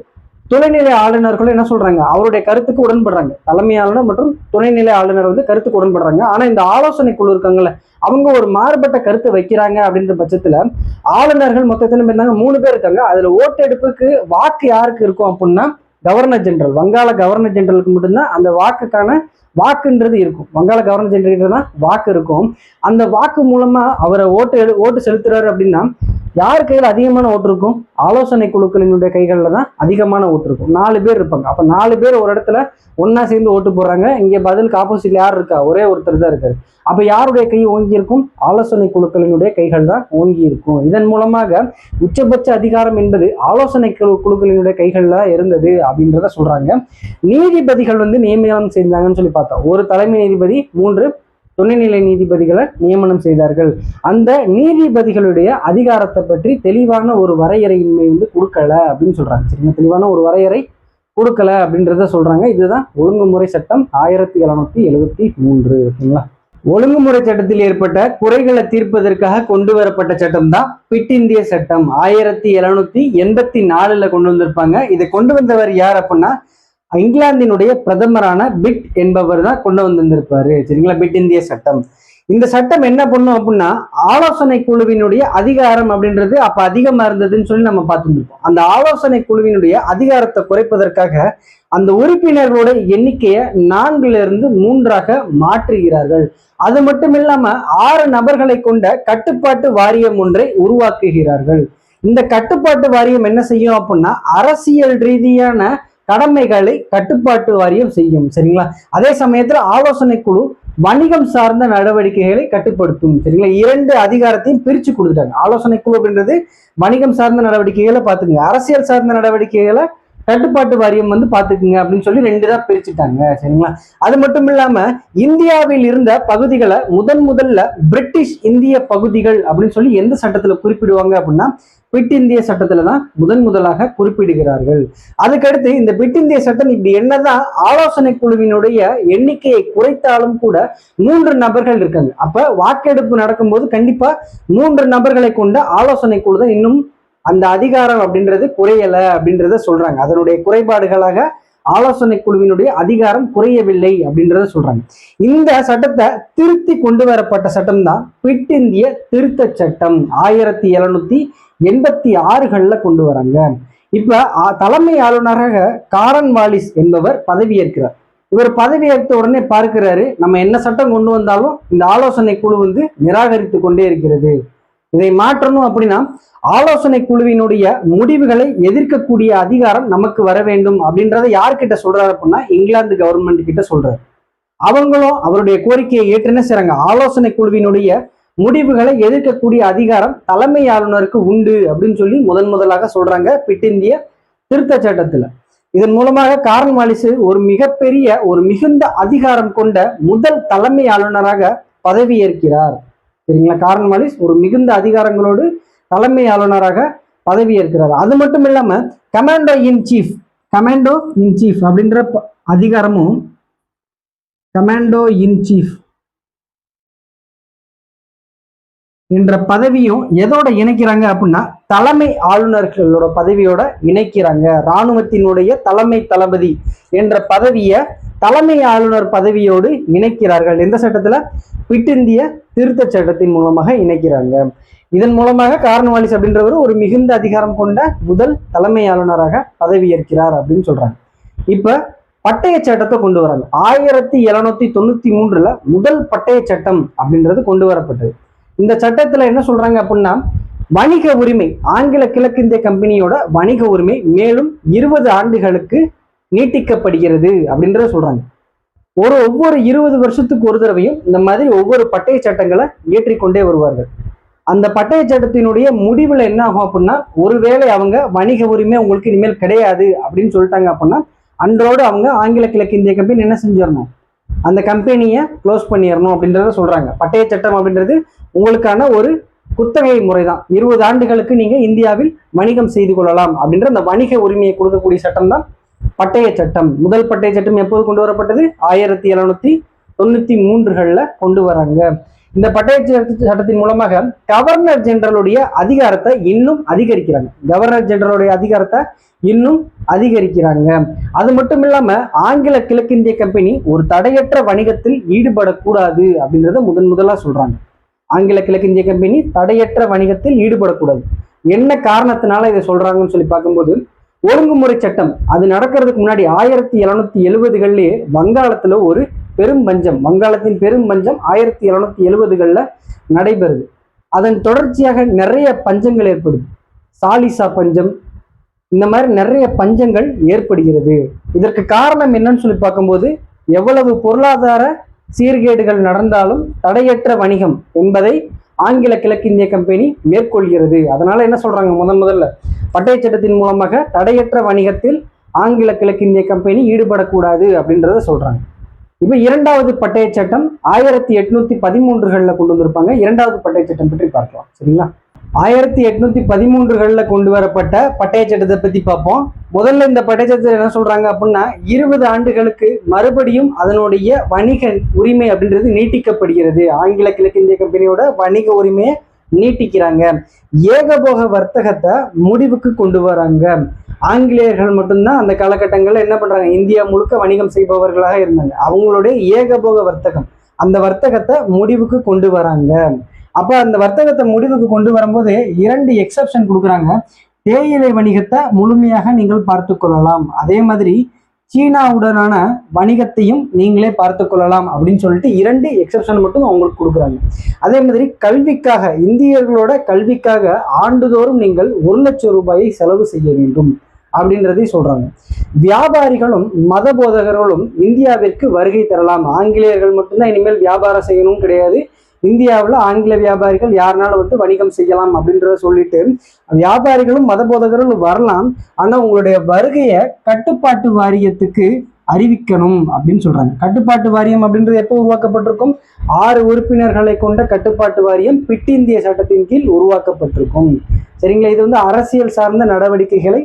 துணைநிலை ஆளுநர்களும் என்ன சொல்றாங்க? அவருடைய கருத்துக்கு உடன்படுறாங்க. தலைமை ஆளுநர் மற்றும் துணைநிலை ஆளுநர் வந்து கருத்துக்கு உடன்படுறாங்க. ஆனா இந்த ஆலோசனை குழு இருக்காங்கல்ல அவங்க ஒரு மாறுபட்ட கருத்தை வைக்கிறாங்க அப்படின்ற பட்சத்துல ஆளுநர்கள் மொத்தத்தில் இருந்தாங்க மூணு பேர் இருக்காங்க. அதுல ஓட்டெடுப்புக்கு வாக்கு யாருக்கு இருக்கும் அப்படின்னா கவர்னர் ஜெனரல் வங்காள கவர்னர் ஜெனரலுக்கு மட்டும்தான் அந்த வாக்குக்கான வாக்குன்றது இருக்கும். வங்காள கவர்னர் ஜெனரல் தான் வாக்கு இருக்கும். அந்த வாக்கு மூலமா அவரை ஓட்டு எடு- ஓட்டு செலுத்துறாரு அப்படின்னா யார் கையில் அதிகமான ஓட்டு இருக்கும் ஆலோசனை குழுக்களினுடைய கைகளில் தான் அதிகமான ஓட்டு இருக்கும். நாலு பேர் இருப்பாங்க. அப்போ நாலு பேர் ஒரு இடத்துல ஒன்றா சேர்ந்து ஓட்டு போடுறாங்க. இங்கே பதிலுக்கு ஆப்போசிட்ல யார் இருக்கா? ஒரே ஒருத்தர் தான் இருக்காரு. அப்போ யாருடைய கை ஓங்கி இருக்கும்? ஆலோசனை குழுக்களினுடைய கைகள் தான் ஓங்கி இருக்கும். இதன் மூலமாக உச்சபட்ச அதிகாரம் என்பது ஆலோசனை குழு குழுக்களினுடைய கைகளில் தான் இருந்தது அப்படின்றத சொல்கிறாங்க நீதிபதிகள் வந்து நியமனம் செஞ்சாங்கன்னு சொல்லி பார்த்தோம். ஒரு தலைமை நீதிபதி மூன்று துணைநிலை நீதிபதிகளை நியமனம் செய்தார்கள். அந்த நீதிபதிகளுடைய அதிகாரத்தை பற்றி தெளிவான ஒரு வரையறையின்மை வந்து கொடுக்கல அப்படின்னு சொல்றாங்க. சரிங்களா? தெளிவான ஒரு வரையறை கொடுக்கல அப்படின்றத சொல்றாங்க. இதுதான் ஒழுங்குமுறை சட்டம் ஆயிரத்தி எழுநூத்தி எழுவத்தி மூன்று. ஓகேங்களா ஒழுங்குமுறை சட்டத்தில் ஏற்பட்ட குறைகளை தீர்ப்பதற்காக கொண்டு வரப்பட்ட சட்டம் தான் பிட் இந்திய சட்டம். ஆயிரத்தி எழுநூத்தி எண்பத்தி நாலுல கொண்டு வந்திருப்பாங்க. இதை கொண்டு வந்தவர் யார் அப்படின்னா இங்கிலாந்தினுடைய பிரதமரான பிட் என்பவர் தான் கொண்டு வந்திருந்திருப்பாரு. சரிங்களா? பிட் இந்திய சட்டம். இந்த சட்டம் என்ன பண்ணும் அப்படின்னா ஆலோசனை குழுவினுடைய அதிகாரம் அப்படின்றது அப்ப அதிகமா இருந்ததுன்னு சொல்லி நம்ம பார்த்துருப்போம் அந்த ஆலோசனை குழுவினுடைய அதிகாரத்தை குறைப்பதற்காக அந்த உறுப்பினர்களோட எண்ணிக்கையை நான்குல இருந்து மூன்றாக மாற்றுகிறார்கள். அது மட்டும் இல்லாம ஆறு நபர்களை கொண்ட கட்டுப்பாட்டு வாரியம் ஒன்றை உருவாக்குகிறார்கள். இந்த கட்டுப்பாட்டு வாரியம் என்ன செய்யும் அப்படின்னா அரசியல் ரீதியான கடமைகளை கட்டுப்பாட்டு வாரியம் செய்யும் சரிங்களா? அதே சமயத்தில் ஆலோசனை குழு வணிகம் சார்ந்த நடவடிக்கைகளை கட்டுப்படுத்தும் சரிங்களா? இரண்டு அதிகாரத்தையும் பிரிச்சு கொடுத்துட்டாங்க. ஆலோசனை குழு அப்படின்றது வணிகம் சார்ந்த நடவடிக்கைகளை பார்த்துக்கோங்க. அரசியல் சார்ந்த நடவடிக்கைகளை கட்டுப்பாட்டு வாரியம் வந்து பாத்துக்குங்க அப்படின்னு சொல்லி ரெண்டு தான் பிரிச்சுட்டாங்க சரிங்களா? அது மட்டும் இல்லாம இந்தியாவில் இருந்த பகுதிகளை முதன் முதல்ல பிரிட்டிஷ் இந்திய பகுதிகள் அப்படின்னு சொல்லி எந்த சட்டத்துல குறிப்பிடுவாங்க அப்படின்னா பிட் இந்திய சட்டத்துல தான் முதன் முதலாக குறிப்பிடுகிறார்கள். அதுக்கடுத்து இந்த பிட் இந்திய சட்டம் இப்படி என்னதான் ஆலோசனை குழுவினுடைய எண்ணிக்கையை குறைத்தாலும் கூட மூன்று நபர்கள் இருக்காங்க. அப்ப வாக்கெடுப்பு நடக்கும்போது கண்டிப்பா மூன்று நபர்களை கொண்ட ஆலோசனை குழு தான் இன்னும் அந்த அதிகாரம் அப்படின்றது குறையல அப்படின்றத சொல்றாங்க. அதனுடைய குறைபாடுகளாக ஆலோசனை குழுவினுடைய அதிகாரம் குறையவில்லை அப்படின்றத சொல்றாங்க. இந்த சட்டத்தை திருத்தி கொண்டு வரப்பட்ட சட்டம் தான் பிட் இந்திய திருத்த சட்டம் ஆயிரத்தி எழுநூத்தி எண்பத்தி ஆறுகள்ல கொண்டு வராங்க. இப்ப தலைமை ஆளுநராக காரன் வாலிஸ் என்பவர் பதவியேற்கிறார். இவர் பதவியேற்ற உடனே பார்க்கிறாரு நம்ம என்ன சட்டம் கொண்டு வந்தாலும் இந்த ஆலோசனை குழு வந்து நிராகரித்து கொண்டே இருக்கிறது. இதை மாற்றணும் அப்படின்னா ஆலோசனை குழுவினுடைய முடிவுகளை எதிர்க்கக்கூடிய அதிகாரம் நமக்கு வர வேண்டும் அப்படின்றத யார்கிட்ட சொல்றாரு அப்படின்னா இங்கிலாந்து கவர்மெண்ட் கிட்ட சொல்றாரு. அவங்களும் அவருடைய கோரிக்கையை ஏற்றுன்னு செய்றாங்க. ஆலோசனை குழுவினுடைய முடிவுகளை எதிர்க்கக்கூடிய அதிகாரம் தலைமை ஆளுநருக்கு உண்டு அப்படின்னு சொல்லி முதன் முதலாக சொல்றாங்க பிட்டிந்திய திருத்த சட்டத்துல. இதன் மூலமாக காரன் மாலிசு ஒரு மிகப்பெரிய ஒரு மிகுந்த அதிகாரம் கொண்ட முதல் தலைமை ஆளுநராக பதவியேற்கிறார். சரிங்களா? காரன் மாலிஸ் ஒரு மிகுந்த அதிகாரங்களோடு தலைமை ஆளுநராக பதவியேற்கிறார். அது மட்டும் இல்லாம commando in chief commando in chief அப்படின்ற அதிகாரமும் கமாண்டோ இன் சீஃப் என்ற பதவியும் எதோட இணைக்கிறாங்க அப்படின்னா தலைமை ஆளுநர்களோட பதவியோட இணைக்கிறாங்க. இராணுவத்தினுடைய தலைமை தளபதி என்ற பதவியை தலைமை ஆளுநர் பதவியோடு இணைக்கிறார்கள். எந்த சட்டத்துல? பிட் இந்திய திருத்த சட்டத்தின் மூலமாக இணைக்கிறாங்க. இதன் மூலமாக கார்ன்வாலிஸ் அப்படின்றவர் ஒரு மிகுந்த அதிகாரம் கொண்ட முதல் தலைமை ஆளுநராக பதவியேற்கிறார் அப்படின்னு சொல்றாங்க. இப்ப பட்டய சட்டத்தை கொண்டு வராங்க. ஆயிரத்தி எழுநூத்தி தொண்ணூத்தி மூன்றுல முதல் பட்டய சட்டம் அப்படின்றது கொண்டு வரப்பட்டது. இந்த சட்டத்துல என்ன சொல்றாங்க அப்படின்னா வணிக உரிமை ஆங்கில கிழக்கிந்திய கம்பெனியோட வணிக உரிமை மேலும் இருபது ஆண்டுகளுக்கு நீட்டிக்கப்படுகிறது அப்படின்றத சொல்றாங்க. ஒரு ஒவ்வொரு இருபது வருஷத்துக்கு ஒரு தடவையும் இந்த மாதிரி ஒவ்வொரு பட்டய சட்டங்களை இயற்றிக்கொண்டே வருவார்கள். அந்த பட்டய சட்டத்தினுடைய முடிவில் என்ன ஆகும் அப்படின்னா ஒருவேளை அவங்க வணிக உரிமை உங்களுக்கு இனிமேல் கிடையாது அப்படின்னு சொல்லிட்டாங்க அப்படின்னா அன்றோடு அவங்க ஆங்கில கிழக்கு இந்திய கம்பெனி என்ன செஞ்சிடணும்? அந்த கம்பெனியை க்ளோஸ் பண்ணிடணும் அப்படின்றத சொல்றாங்க. பட்டய சட்டம் அப்படின்றது உங்களுக்கான ஒரு குத்தகை முறை தான் இருபது ஆண்டுகளுக்கு நீங்க இந்தியாவில் வணிகம் செய்து கொள்ளலாம் அப்படின்ற அந்த வணிக உரிமையை கொடுக்கக்கூடிய சட்டம் தான் பட்டய சட்டம். முதல் பட்டய சட்டம் எப்போது கொண்டு வரப்பட்டது? ஆயிரத்தி எழுநூத்தி தொண்ணூத்தி மூன்றுகள்ல கொண்டு வராங்க. இந்த பட்டய சட்ட- சட்டத்தின் மூலமாக கவர்னர் ஜெனரலுடைய அதிகாரத்தை இன்னும் அதிகரிக்கிறாங்க. கவர்னர் ஜெனரலுடைய அதிகாரத்தை இன்னும் அதிகரிக்கிறாங்க. அது மட்டும் இல்லாம ஆங்கில கிழக்கிந்திய கம்பெனி ஒரு தடையற்ற வணிகத்தில் ஈடுபடக்கூடாது அப்படின்றத முதன் முதலா சொல்றாங்க. ஆங்கில கிழக்கிந்திய கம்பெனி தடையற்ற வணிகத்தில் ஈடுபடக்கூடாது. என்ன காரணத்தினால இதை சொல்றாங்கன்னு சொல்லி பார்க்கும்போது ஒழுங்குமுறை சட்டம். அது நடக்கிறதுக்கு முன்னாடி ஆயிரத்தி எழுநூத்தி எழுபதுகள்லயே வங்காளத்துல ஒரு பெரும் பஞ்சம். வங்காளத்தின் பெரும் பஞ்சம் ஆயிரத்தி எழுநூத்தி எழுபதுகளில் நடைபெறுது. அதன் தொடர்ச்சியாக நிறைய பஞ்சங்கள் ஏற்படுது. சாலிசா பஞ்சம் இந்த மாதிரி நிறைய பஞ்சங்கள் ஏற்படுகிறது. இதற்கு காரணம் என்னன்னு சொல்லி பார்க்கும்போது எவ்வளவு பொருளாதார சீர்கேடுகள் நடந்தாலும் தடையற்ற வணிகம் என்பதை ஆங்கில கிழக்கிந்திய கம்பெனி மேற்கொள்கிறது. அதனால என்ன சொல்றாங்க? முதன் முதல்ல பட்டய சட்டத்தின் மூலமாக தடையற்ற வணிகத்தில் ஆங்கில கிழக்கிந்திய கம்பெனி ஈடுபடக்கூடாது அப்படின்றத சொல்றாங்க. இப்போ இரண்டாவது பட்டய சட்டம் ஆயிரத்தி எட்நூத்தி பதிமூன்றுகளில் கொண்டு வந்திருப்பாங்க. இரண்டாவது பட்டய சட்டம் பற்றி பார்க்கலாம். சரிங்களா? ஆயிரத்தி எட்நூத்தி பதிமூன்றுகளில் கொண்டு வரப்பட்ட பட்டய சட்டத்தை பத்தி பார்ப்போம். முதல்ல இந்த பட்டய சட்டத்தில் என்ன சொல்றாங்க அப்படின்னா இருபது ஆண்டுகளுக்கு மறுபடியும் அதனுடைய வணிக உரிமை அப்படின்றது நீட்டிக்கப்படுகிறது. ஆங்கில கிழக்கிந்திய கம்பெனியோட வணிக உரிமையை நீட்டிக்கிறாங்க. ஏகபோக வர்த்தகத்தை முடிவுக்கு கொண்டு வராங்க. ஆங்கிலேயர்கள் மட்டும்தான் அந்த காலகட்டங்களில் என்ன பண்றாங்க? இந்தியா முழுக்க வணிகம் செய்பவர்களாக இருந்தாங்க. அவங்களுடைய ஏகபோக வர்த்தகம் அந்த வர்த்தகத்தை முடிவுக்கு கொண்டு வராங்க. அப்போ அந்த வர்த்தகத்தை முடிவுக்கு கொண்டு வரும்போது இரண்டு எக்ஸப்ஷன் கொடுக்குறாங்க. தேயிலை வணிகத்தை முழுமையாக நீங்கள் பார்த்து கொள்ளலாம். அதே மாதிரி சீனாவுடனான வணிகத்தையும் நீங்களே பார்த்து கொள்ளலாம் அப்படின்னு சொல்லிட்டு இரண்டு எக்ஸப்ஷன் மட்டும் அவங்களுக்கு கொடுக்குறாங்க. அதே மாதிரி கல்விக்காக இந்தியர்களோட கல்விக்காக ஆண்டுதோறும் நீங்கள் ஒரு லட்சம் ரூபாயை செலவு செய்ய வேண்டும் அப்படின்றதை சொல்றாங்க. வியாபாரிகளும் மத போதகர்களும் இந்தியாவிற்கு வருகை தரலாம். ஆங்கிலேயர்கள் மட்டும்தான் இனிமேல் வியாபாரம் செய்யணும் கிடையாது. இந்தியாவில் ஆங்கில வியாபாரிகள் யாருனாலும் வந்து வணிகம் செய்யலாம் அப்படின்றத சொல்லிட்டு வியாபாரிகளும் மத போதகர்களும் வரலாம். ஆனால் உங்களுடைய வருகையை கட்டுப்பாட்டு வாரியத்துக்கு அறிவிக்கணும் அப்படின்னு சொல்றாங்க. கட்டுப்பாட்டு வாரியம் அப்படின்றது எப்போ உருவாக்கப்பட்டிருக்கும்? ஆறு உறுப்பினர்களை கொண்ட கட்டுப்பாட்டு வாரியம் பிட் இந்திய சட்டத்தின் கீழ் உருவாக்கப்பட்டிருக்கும். சரிங்களா? இது வந்து அரசியல் சார்ந்த நடவடிக்கைகளை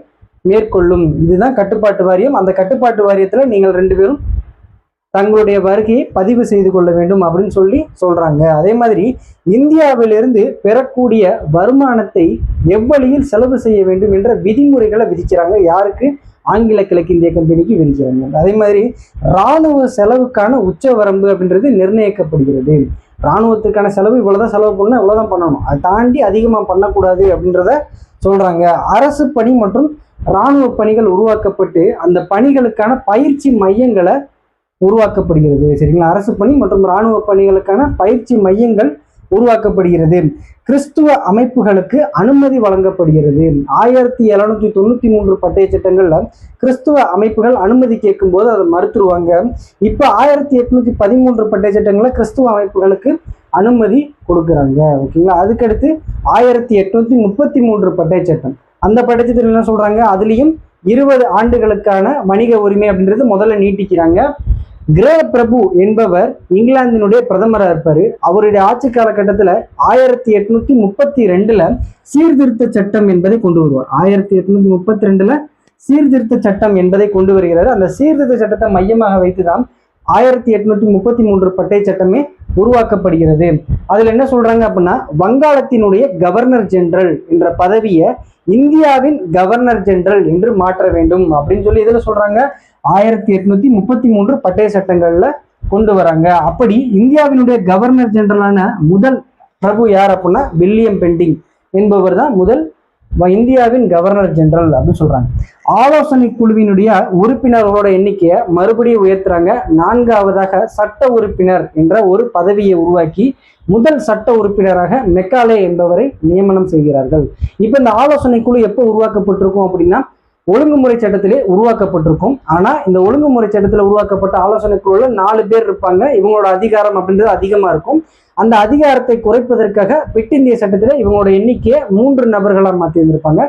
மேற்கொள்ளும். இதுதான் கட்டுப்பாட்டு வாரியம். அந்த கட்டுப்பாட்டு வாரியத்தில் நீங்கள் ரெண்டு பேரும் தங்களுடைய வருகையை பதிவு செய்து கொள்ள வேண்டும் அப்படின்னு சொல்லி சொல்றாங்க. அதே மாதிரி இந்தியாவிலிருந்து பெறக்கூடிய வருமானத்தை எவ்வழியில் செலவு செய்ய வேண்டும் என்ற விதிமுறைகளை விதிக்கிறாங்க. யாருக்கு? ஆங்கில கிழக்கிந்திய கம்பெனிக்கு விதிக்கிறாங்க. அதே மாதிரி இராணுவ செலவுக்கான உச்ச வரம்பு அப்படின்றது நிர்ணயிக்கப்படுகிறது. இராணுவத்துக்கான செலவு இவ்வளவுதான் செலவு பண்ணணும் இவ்வளவுதான் பண்ணணும். அதை தாண்டி அதிகமாக பண்ணக்கூடாது அப்படின்றத சொல்றாங்க. அரசு பணி மற்றும் இராணுவ பணிகள் உருவாக்கப்பட்டு அந்த பணிகளுக்கான பயிற்சி மையங்களை உருவாக்கப்படுகிறது. சரிங்களா? அரசு பணி மற்றும் இராணுவ பணிகளுக்கான பயிற்சி மையங்கள் உருவாக்கப்படுகிறது. கிறிஸ்துவ அமைப்புகளுக்கு அனுமதி வழங்கப்படுகிறது. ஆயிரத்தி எழுநூத்தி தொண்ணூத்தி மூன்று பட்டய சட்டங்கள்ல கிறிஸ்துவ அமைப்புகள் அனுமதி கேட்கும் போது அதை மறுத்துருவாங்க. இப்ப ஆயிரத்தி எட்நூத்தி பதிமூன்று பட்டய சட்டங்கள்ல கிறிஸ்துவ அமைப்புகளுக்கு அனுமதி கொடுக்குறாங்க. ஓகேங்களா? அதுக்கடுத்து ஆயிரத்தி எட்நூத்தி முப்பத்தி மூன்று பட்டய சட்டம். அந்த பட்டயத்தில் என்ன சொல்றாங்க? அதுலயும் இருபது ஆண்டுகளுக்கான வணிக உரிமை அப்படின்றது முதல்ல நீட்டிக்கிறாங்க. கிரே பிரபு என்பவர் இங்கிலாந்தினுடைய பிரதமராக இருப்பார். அவருடைய ஆட்சி காலகட்டத்தில் ஆயிரத்தி எட்நூத்தி முப்பத்தி ரெண்டுல சீர்திருத்த சட்டம் என்பதை கொண்டு வருவார். ஆயிரத்தி எட்நூத்தி முப்பத்தி ரெண்டுல சீர்திருத்த சட்டம் என்பதை கொண்டு வருகிறார். அந்த சீர்திருத்த சட்டத்தை மையமாக வைத்துதான் ஆயிரத்தி எட்நூத்தி முப்பத்தி மூன்று பட்டை சட்டமே உருவாக்கப்படுகிறது. அதுல என்ன சொல்றாங்க அப்படின்னா வங்காளத்தினுடைய கவர்னர் ஜெனரல் என்ற பதவியை இந்தியாவின் கவர்னர் ஜெனரல் என்று மாற்ற வேண்டும் அப்படின்னு சொல்லி இதுல சொல்றாங்க? ஆயிரத்தி எட்நூத்தி முப்பத்தி மூன்று பட்டய சட்டங்கள்ல கொண்டு வராங்க. அப்படி இந்தியாவினுடைய கவர்னர் ஜெனரலான முதல் பிரபு யார் அப்படின்னா வில்லியம் பெண்டிங் என்பவர் தான் முதல் வ- இந்தியாவின் கவர்னர் ஜெனரல் அப்படின்னு சொல்றாங்க. ஆலோசனை குழுவினுடைய உறுப்பினர்களோட எண்ணிக்கையை மறுபடியும் உயர்த்துறாங்க. நான்காவதாக சட்ட உறுப்பினர் என்ற ஒரு பதவியை உருவாக்கி முதல் சட்ட உறுப்பினராக மெக்காலே என்பவரை நியமனம் செய்கிறார்கள். இப்போ இந்த ஆலோசனை குழு எப்போ உருவாக்கப்பட்டிருக்கும் அப்படின்னா ஒழுங்குமுறை சட்டத்திலே உருவாக்கப்பட்டிருக்கும். ஆனா இந்த ஒழுங்குமுறை சட்டத்தில் உருவாக்கப்பட்ட ஆலோசனை குழுவில் நாலு பேர் இருப்பாங்க. இவங்களோட அதிகாரம் அப்படின்றது அதிகமா இருக்கும். அந்த அதிகாரத்தை குறைப்பதற்காக பிட் இந்திய சட்டத்தில் இவங்களோட எண்ணிக்கையை மூன்று நபர்களாக மாற்றியிருந்திருப்பாங்க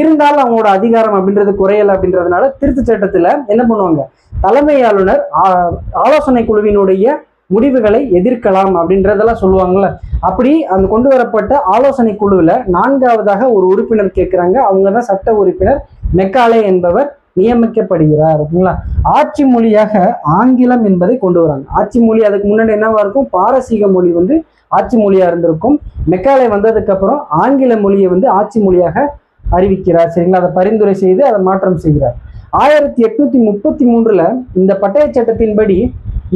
இருந்தாலும் அவங்களோட அதிகாரம் அப்படின்றது குறையல அப்படின்றதுனால திருத்த சட்டத்தில் என்ன பண்ணுவாங்க? தலைமை ஆளுநர் ஆலோசனை குழுவினுடைய முடிவுகளை எதிர்க்கலாம் அப்படின்றதெல்லாம் சொல்லுவாங்கல்ல. அப்படி அந்த கொண்டு வரப்பட்ட ஆலோசனை குழுவில் நான்காவதாக ஒரு உறுப்பினர் கேட்குறாங்க அவங்க தான் சட்ட உறுப்பினர் மெக்காலே என்பவர் நியமிக்கப்படுகிறார். ஓகேங்களா? ஆட்சி மொழியாக ஆங்கிலம் என்பதை கொண்டு வராங்க. ஆட்சி மொழி அதுக்கு முன்னாடி என்னவா இருக்கும்? பாரசீக மொழி வந்து ஆட்சி மொழியாக இருந்திருக்கும். மெக்காலே வந்ததுக்கப்புறம் ஆங்கில மொழியை வந்து ஆட்சி மொழியாக அறிவிக்கிறார். சரிங்களா? அதை பரிந்துரை செய்து அதை மாற்றம் செய்கிறார். ஆயிரத்தி எட்நூத்தி முப்பத்தி மூன்றுல இந்த பட்டய சட்டத்தின்படி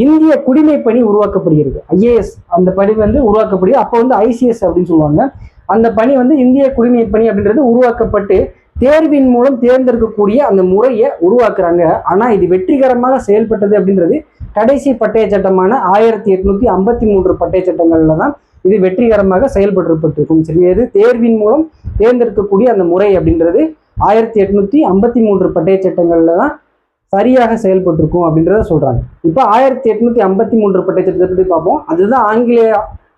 இந்திய குடிமை பணி உருவாக்கப்படுகிறது. ஐஏஎஸ் அந்த பணி வந்து உருவாக்கப்படுகிறது. அப்போ வந்து ஐசிஎஸ் அப்படின்னு சொல்லுவாங்க. அந்த பணி வந்து இந்திய குடிமை பணி அப்படின்றது உருவாக்கப்பட்டு தேர்வின் மூலம் தேர்ந்தெடுக்கக்கூடிய அந்த முறையை உருவாக்குறாங்க. ஆனால் இது வெற்றிகரமாக செயல்பட்டது அப்படின்றது கடைசி பட்டய சட்டமான ஆயிரத்தி எட்நூத்தி ஐம்பத்தி மூன்று பட்டய சட்டங்கள்ல தான் இது வெற்றிகரமாக செயல்பட்டுருப்பட்டிருக்கும். சரி இது தேர்வின் மூலம் தேர்ந்தெடுக்கக்கூடிய அந்த முறை அப்படின்றது ஆயிரத்தி எட்நூத்தி ஐம்பத்தி மூன்று பட்டய சட்டங்கள்ல தான் சரியாக செயல்பட்டிருக்கும் அப்படின்றத சொல்கிறாங்க இப்போ ஆயிரத்தி எட்நூத்தி ஐம்பத்தி மூன்று பட்டய சட்டத்தை பற்றி பார்ப்போம். அதுதான் ஆங்கிலேய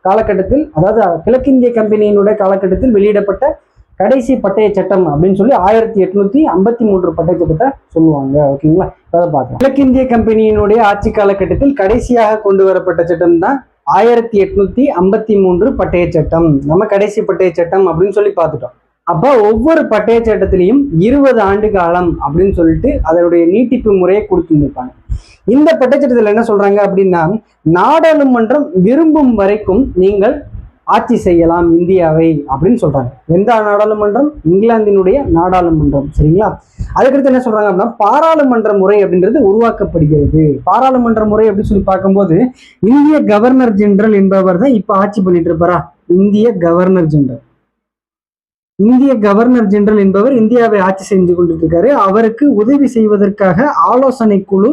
காலகட்டத்தில் அதாவது கிழக்கிந்திய கம்பெனியினுடைய காலகட்டத்தில் வெளியிடப்பட்ட கடைசி பட்டய சட்டம் அப்படின்னு சொல்லி ஆயிரத்தி எட்நூத்தி ஐம்பத்தி மூன்று பட்டய சட்டத்தை சொல்லுவாங்க. ஓகேங்களா? அதை பார்க்கலாம். கிழக்கிந்திய கம்பெனியினுடைய ஆட்சி காலகட்டத்தில் கடைசியாக கொண்டு வரப்பட்ட சட்டம் தான் ஆயிரத்தி எட்நூத்தி ஐம்பத்தி மூன்று பட்டய சட்டம். நம்ம கடைசி பட்டய சட்டம் அப்படின்னு சொல்லி பார்த்துட்டோம். அப்ப ஒவ்வொரு பட்டய சட்டத்திலையும் இருபது ஆண்டு காலம் அப்படின்னு சொல்லிட்டு அதனுடைய நீட்டிப்பு முறையை கொடுத்துருப்பாங்க இந்த பட்டச்சட்டத்தில் என்ன சொல்றாங்க அப்படின்னா நாடாளுமன்றம் விரும்பும் வரைக்கும் நீங்கள் ஆட்சி செய்யலாம் இந்தியாவை அப்படின்னு சொல்றாங்க. எந்த நாடாளுமன்றம்? இங்கிலாந்தினுடைய நாடாளுமன்றம் சரிங்களா? அதுக்கடுத்து என்ன சொல்றாங்க அப்படின்னா பாராளுமன்ற முறை அப்படின்றது உருவாக்கப்படுகிறது. பாராளுமன்ற முறை அப்படின்னு சொல்லி பார்க்கும்போது இந்திய கவர்னர் ஜெனரல் என்பவர் தான் இப்ப ஆட்சி பண்ணிட்டு இருப்பாரா? இந்திய கவர்னர் ஜெனரல் இந்திய கவர்னர் ஜெனரல் என்பவர் இந்தியாவை ஆட்சி செஞ்சு கொண்டிருக்காரு. அவருக்கு உதவி செய்வதற்காக ஆலோசனை குழு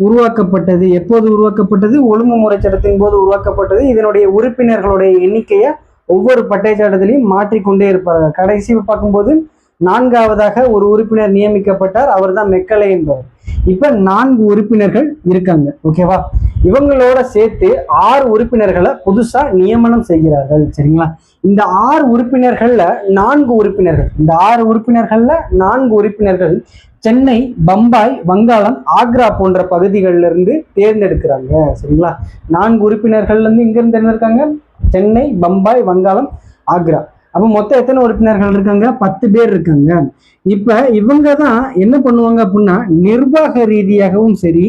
உருவாக்கப்பட்டது. எப்போது உருவாக்கப்பட்டது? ஒழுங்குமுறை சட்டத்தின் போது உருவாக்கப்பட்டது. இதனுடைய உறுப்பினர்களுடைய எண்ணிக்கையை ஒவ்வொரு பட்டைச்சாட்டத்திலையும் மாற்றிக்கொண்டே இருப்பார்கள் கடைசி பார்க்கும்போது நான்காவதாக ஒரு உறுப்பினர் நியமிக்கப்பட்டார். அவர் தான் மெக்கலை என்பவர். இப்ப நான்கு உறுப்பினர்கள் இருக்காங்க. ஓகேவா? இவங்களோட சேர்த்து ஆறு உறுப்பினர்களை புதுசா நியமனம் செய்கிறார்கள். சரிங்களா? இந்த ஆறு உறுப்பினர்கள்ல நான்கு உறுப்பினர்கள். இந்த ஆறு உறுப்பினர்கள்ல நான்கு உறுப்பினர்கள் சென்னை பம்பாய் வங்காளம் ஆக்ரா போன்ற பகுதிகளில இருந்து தேர்ந்தெடுக்கிறாங்க. சரிங்களா? நான்கு உறுப்பினர்கள்ல இருந்து இங்க இருந்து என்ன இருக்காங்க? சென்னை பம்பாய் வங்காளம் ஆக்ரா. அப்ப மொத்தம் எத்தனை உறுப்பினர்கள் இருக்காங்க? பத்து பேர் இருக்காங்க. இப்ப இவங்க தான் என்ன பண்ணுவாங்க அப்படின்னா நிர்வாக ரீதியாகவும் சரி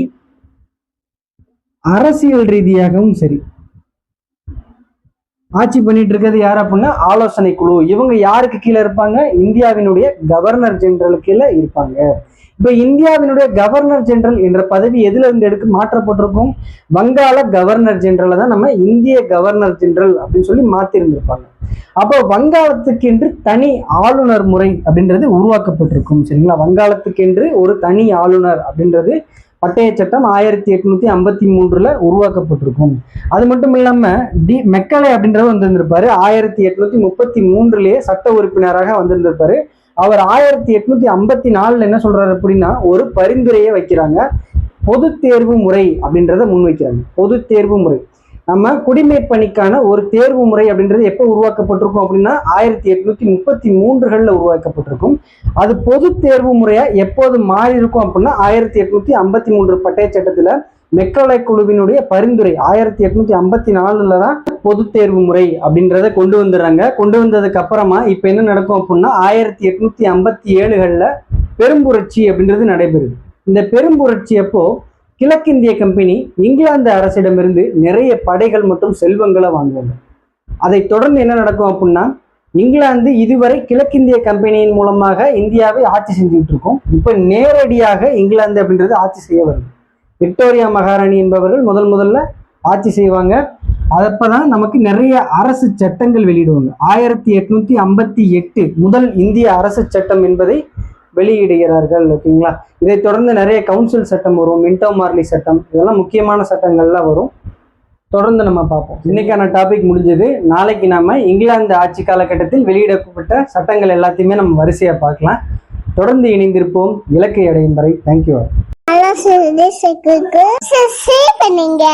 அரசியல் ரீதியாகவும் சரி. ஆட்சி பண்ணிட்டு இருக்கிறது யார் அப்படின்னா ஆலோசனை குழு. இவங்க யாருக்கு கீழே இருப்பாங்க? இந்தியாவினுடைய கவர்னர் ஜெனரல் கீழே இருப்பாங்க. இப்ப இந்தியாவினுடைய கவர்னர் ஜெனரல் என்ற பதவி எதுல இருந்து எடுக்க மாற்றப்பட்டிருக்கும் வங்காள கவர்னர் ஜெனரலை தான் நம்ம இந்திய கவர்னர் ஜெனரல் அப்படின்னு சொல்லி மாத்திருந்திருப்பாங்க. அப்போ வங்காளத்துக்கென்று தனி ஆளுநர் முறை அப்படின்றது உருவாக்கப்பட்டிருக்கும். சரிங்களா? வங்காளத்துக்கென்று ஒரு தனி ஆளுநர் அப்படின்றது பட்டய சட்டம் ஆயிரத்தி எட்நூத்தி ஐம்பத்தி மூன்றுல உருவாக்கப்பட்டிருக்கும். அது மட்டும் இல்லாம டி மெக்கலை அப்படின்றவர் வந்திருந்திருப்பாரு. ஆயிரத்தி எட்நூத்தி முப்பத்தி மூன்றுலயே சட்ட உறுப்பினராக வந்திருந்திருப்பாரு. அவர் ஆயிரத்தி எட்நூத்தி ஐம்பத்தி நாலுல என்ன சொல்றாரு அப்படின்னா ஒரு பரிந்துரையை வைக்கிறாங்க. பொது தேர்வு முறை அப்படின்றத முன்வைக்கிறாங்க. பொது தேர்வு முறை. நம்ம குடிமை பணிக்கான ஒரு தேர்வு முறை அப்படின்றது எப்போ உருவாக்கப்பட்டிருக்கும் அப்படின்னா ஆயிரத்தி எட்நூத்தி முப்பத்தி மூன்றுகள்ல உருவாக்கப்பட்டிருக்கும். அது பொது தேர்வு முறையா எப்போது மாறி இருக்கும் அப்படின்னா ஆயிரத்தி எட்நூத்தி ஐம்பத்தி மூன்று பட்டய சட்டத்தில் மெக்கலை குழுவினுடைய பரிந்துரை ஆயிரத்தி எட்நூத்தி ஐம்பத்தி நாலுல தான் பொது தேர்வு முறை அப்படின்றத கொண்டு வந்துடுறாங்க. கொண்டு வந்ததுக்கு அப்புறமா இப்ப என்ன நடக்கும் அப்படின்னா ஆயிரத்தி எட்நூத்தி ஐம்பத்தி ஏழுகள்ல பெரும்புரட்சி அப்படின்றது நடைபெறுது. இந்த பெரும்புரட்சி அப்போ கிழக்கிந்திய கம்பெனி இங்கிலாந்து அரசிடமிருந்து நிறைய படைகள் மற்றும் செல்வங்களை வாங்குவாங்க அதை தொடர்ந்து என்ன நடக்கும் அப்படின்னா இங்கிலாந்து இதுவரை கிழக்கிந்திய கம்பெனியின் மூலமாக இந்தியாவை ஆட்சி செஞ்சுட்டு இருக்கோம் இப்போ நேரடியாக இங்கிலாந்து அப்படின்றது ஆட்சி செய்ய வருது. விக்டோரியா மகாராணி என்பவர்கள் முதல் முதல்ல ஆட்சி செய்வாங்க. அப்பதான் நமக்கு நிறைய அரசு சட்டங்கள் வெளியிடுவாங்க. ஆயிரத்தி எட்நூத்தி ஐம்பத்தி எட்டு முதல் இந்திய அரசு சட்டம் என்பதை வெளியிடுகிறார்கள் ஓகேங்களா? இதை தொடர்ந்து நிறைய கவுன்சில் சட்டம் வரும் மின்டோ மார்லி சட்டம் இதெல்லாம் முக்கியமான சட்டங்கள்லாம் வரும். தொடர்ந்து நம்ம பார்ப்போம். இன்னைக்கான டாபிக் முடிஞ்சது. நாளைக்கு நாம இங்கிலாந்து ஆட்சி காலகட்டத்தில் வெளியிடப்பட்ட சட்டங்கள் எல்லாத்தையுமே நம்ம வரிசையா பார்க்கலாம். தொடர்ந்து இணைந்திருப்போம். இலக்கை அடையும் வரை தேங்க்யூ பண்ணுங்க